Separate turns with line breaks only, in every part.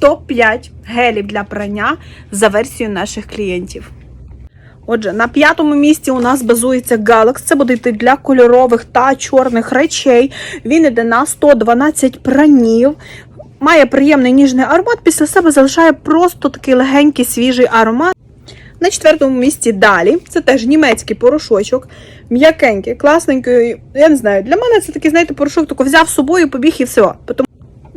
топ-5 гелів для прання за версією наших клієнтів. Отже, на п'ятому місці у нас базується Galax. Це буде йти для кольорових та чорних речей. Він іде на 112 пранів. Має приємний ніжний аромат. Після себе залишає просто такий легенький свіжий аромат. На четвертому місці далі. Це теж німецький порошочок. М'якенький, класненький. Я не знаю, для мене це такий, знаєте, порошок, тако взяв з собою, побіг і все.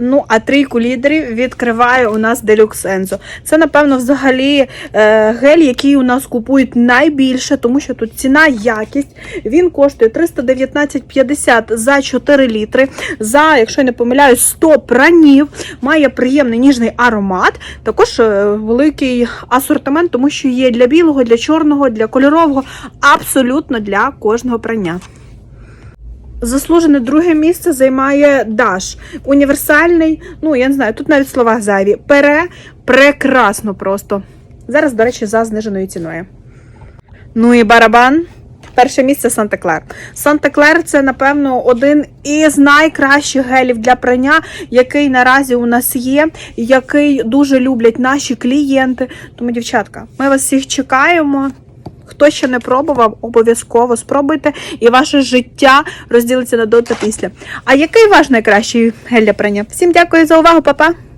Ну, а трійку лідерів відкриває у нас Deluxe Enzo. Це, напевно, взагалі е, гель, який у нас купують найбільше, тому що тут ціна, якість. Він коштує 319,50 за 4 літри. За, якщо я не помиляюсь, 100 пранів. Має приємний ніжний аромат. Також е, великий асортимент, тому що є для білого, для чорного, для кольорового, абсолютно для кожного прання. Заслужене друге місце займає Даш. Універсальний, ну я не знаю, тут навіть слова зайві. Пере прекрасно просто. Зараз, до речі, за зниженою ціною. Ну і барабан. Перше місце Санта-Клер. Санта-Клер це, напевно, один із найкращих гелів для прання, який наразі у нас є, який дуже люблять наші клієнти. Тому, дівчатка, ми вас всіх чекаємо. Хто ще не пробував, обов'язково спробуйте, і ваше життя розділиться на до та після. А який ваш найкращий гель для прання? Всім дякую за увагу, па-па!